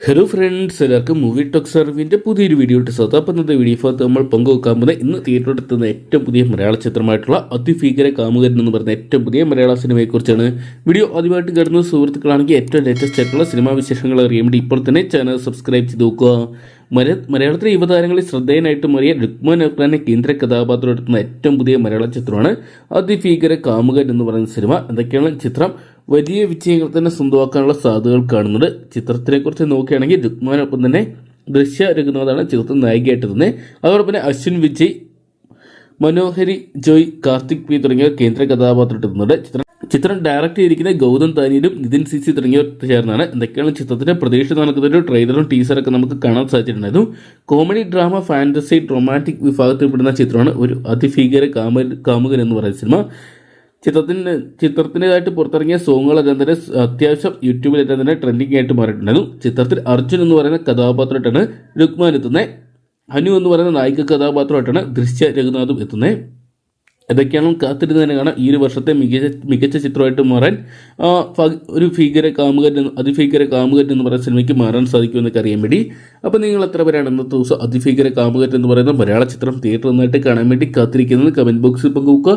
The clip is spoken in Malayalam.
ഹലോ ഫ്രണ്ട്സ് എല്ലാവർക്കും മൂവി ടോക്ക് സർവിന്റെ പുതിയൊരു വീഡിയോ ഇട്ട് സ്വന്തം അപ്പം ഇന്നത്തെ വീഡിയോ ഭാഗത്ത് നമ്മൾ പങ്കുവെക്കാൻ പോകുന്ന ഇന്ന് തിയേറ്ററിൽ എത്തുന്ന ഏറ്റവും പുതിയ മലയാള ചിത്രമായിട്ടുള്ള അതിഭീകര കാമുകൻ എന്ന് പറയുന്ന ഏറ്റവും പുതിയ മലയാള സിനിമയെക്കുറിച്ചാണ് വീഡിയോ ആദ്യമായിട്ട് കയറുന്ന സുഹൃത്തുക്കളാണെങ്കിൽ ഏറ്റവും ലേറ്റസ്റ്റ് ആയിട്ടുള്ള സിനിമാ വിശേഷങ്ങൾ അറിയാൻ വേണ്ടി ഇപ്പോൾ തന്നെ ചാനൽ സബ്സ്ക്രൈബ് ചെയ്ത് നോക്കുക. മല മലയാളത്തിലെ യുവതാരങ്ങളിൽ ശ്രദ്ധേയനായിട്ട് മാറിയ രുക്മാൻ അക്രാനെ കേന്ദ്ര കഥാപാത്രം എടുത്തുന്ന ഏറ്റവും പുതിയ മലയാള ചിത്രമാണ് അതിഭീകര കാമുകൻ എന്ന് പറയുന്ന സിനിമ എന്തൊക്കെയാണ് ചിത്രം? വലിയ വിജയങ്ങൾ തന്നെ സ്വന്തമാക്കാനുള്ള സാധ്യതകൾ കാണുന്നുണ്ട്. ചിത്രത്തിനെ കുറിച്ച് നോക്കുകയാണെങ്കിൽ രുക്മാനൊപ്പം തന്നെ ദൃശ്യ രഘുനാഥാണ് ചിത്രത്തിൽ നായികയായിട്ട് തന്നെ അതോടൊപ്പം തന്നെ അശ്വിൻ വിജയ് മനോഹരി ജോയ് കാർത്തിക് പി തുടങ്ങിയവർ കേന്ദ്ര കഥാപാത്രം എത്തുന്നുണ്ട് ചിത്രം ചിത്രം ഡയറക്റ്റ് ചെയ്തിരിക്കുന്ന ഗൗതം താനിയിലും നിതിൻ സി സി തുടങ്ങിയവർ ചേർന്നാണ്. എന്തൊക്കെയാണ് ചിത്രത്തിന്റെ പ്രതീക്ഷ നടക്കുന്ന ഒരു ട്രെയിലറും ടീസറൊക്കെ നമുക്ക് കാണാൻ സാധിച്ചിട്ടുണ്ടായിരുന്നു കോമഡി ഡ്രാമ ഫാന്റസി റൊമാന്റിക് വിഭാഗത്തിൽപ്പെടുന്ന ചിത്രമാണ് ഒരു അതിഭീകര കാമ കാമുകൻ എന്ന് പറയുന്ന സിനിമ. ചിത്രത്തിന് ചിത്രത്തിന്റെതായിട്ട് പുറത്തിറങ്ങിയ സോങ്ങുകളെല്ലാം തന്നെ അത്യാവശ്യം യൂട്യൂബിലെല്ലാം തന്നെ ട്രെൻഡിങ് ആയിട്ട് മാറിയിട്ടുണ്ടായിരുന്നു. ചിത്രത്തിൽ അർജുൻ എന്ന് പറയുന്ന കഥാപാത്രമായിട്ടാണ് രുക്മാൻ എത്തുന്നത് ഹനു എന്ന് പറയുന്ന നായിക കഥാപാത്രമായിട്ടാണ് ദൃശ്യ രഘുനാഥും എത്തുന്നത് ഇതൊക്കെയാണ് കാത്തിരുന്ന് തന്നെ കാണാം ഈ ഒരു വർഷത്തെ മികച്ച മികച്ച ചിത്രമായിട്ട് മാറാൻ ഒരു ഭീകര കാമുകൻ അതിഭീകര കാമുകൻ എന്ന് പറയുന്ന സിനിമയ്ക്ക് മാറാൻ സാധിക്കുമെന്നൊക്കെ അറിയാൻ വേണ്ടി. അപ്പോൾ നിങ്ങൾ എത്ര പേരാണ് ഇന്നത്തെ ദിവസം അതിഭീകര കാമുകൻ എന്ന് പറയുന്ന മലയാള ചിത്രം തിയേറ്ററിൽ നിന്നായിട്ട് കാണാൻ വേണ്ടി കാത്തിരിക്കുന്നത്? കമന്റ് ബോക്സിൽ പങ്കുവെക്കുക.